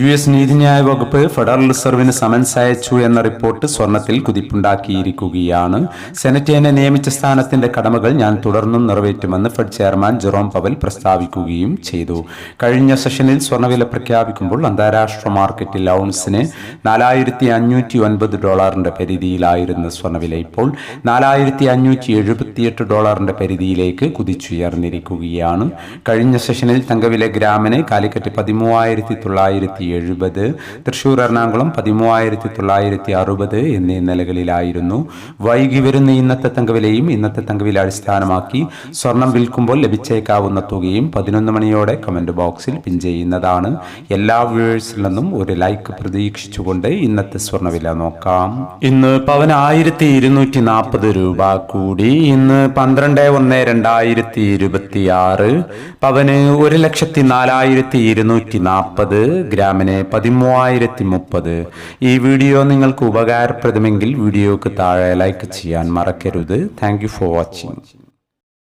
U S നീതിന്യായ വകുപ്പ് federal റിസർവിന് summons അയച്ചു എന്ന റിപ്പോർട്ട് സ്വർണത്തിൽ കുതിപ്പുണ്ടാക്കിയിരിക്കുകയാണ്. സെനറ്റ് എന്നെ നിയമിച്ച സ്ഥാനത്തിന്റെ കടമകൾ ഞാൻ തുടർന്നും നിറവേറ്റുമെന്ന് ഫെഡ് ചെയർമാൻ ജെറോം പവൽ പ്രസ്താവിക്കുകയും ചെയ്തു. കഴിഞ്ഞ സെഷനിൽ സ്വർണവില പ്രഖ്യാപിക്കുമ്പോൾ അന്താരാഷ്ട്ര മാർക്കറ്റിൽ ഔൺസിന് നാലായിരത്തി അഞ്ഞൂറ്റി ഒൻപത് ഡോളറിന്റെ പരിധിയിലായിരുന്ന സ്വർണവില ഇപ്പോൾ നാലായിരത്തി അഞ്ഞൂറ്റി എഴുപത്തിയെട്ട് ഡോളറിന്റെ പരിധിയിലേക്ക് കുതിച്ചുയർന്നിരിക്കുകയാണ്. കഴിഞ്ഞ സെഷനിൽ തങ്കവില ഗ്രാമിന് കാലിക്കറ്റ് പതിമൂവായിരത്തി തൊള്ളായിരത്തി എഴുപത്. തൃശൂർ എറണാകുളം പതിമൂവായിരത്തി തൊള്ളായിരത്തി അറുപത് എന്നീ നിലകളിലായിരുന്നു. വൈകി വരുന്ന ഇന്നത്തെ തങ്കവിലയും ഇന്നത്തെ തങ്കവില അടിസ്ഥാനമാക്കി സ്വർണം വിൽക്കുമ്പോൾ ലഭിച്ചേക്കാവുന്ന തുകയും പതിനൊന്ന് മണിയോടെ കമന്റ് ബോക്സിൽ പിൻ ചെയ്യുന്നതാണ്. എല്ലാ വ്യൂവേഴ്സിൽ നിന്നും ഒരു ലൈക്ക് പ്രതീക്ഷിച്ചുകൊണ്ട് ഇന്നത്തെ സ്വർണവില നോക്കാം. ഇന്ന് പവൻ ആയിരത്തി ഇരുന്നൂറ്റി നാൽപ്പത് രൂപ കൂടി. ഇന്ന് പന്ത്രണ്ട് ഒന്ന് രണ്ടായിരത്തി ഇരുപത്തി ആറ് പവന് ഒരു ലക്ഷത്തി നാലായിരത്തി ഇരുന്നൂറ്റി നാൽപ്പത് ഗ്രാമിന് പതിമൂവായിരത്തി മുപ്പത് ഈ വീഡിയോ നിങ്ങൾക്ക് ഉപകാരപ്രദമെങ്കിൽ വീഡിയോക്ക് താഴെ ലൈക്ക് ചെയ്യാൻ മറക്കരുത്. Thank for watching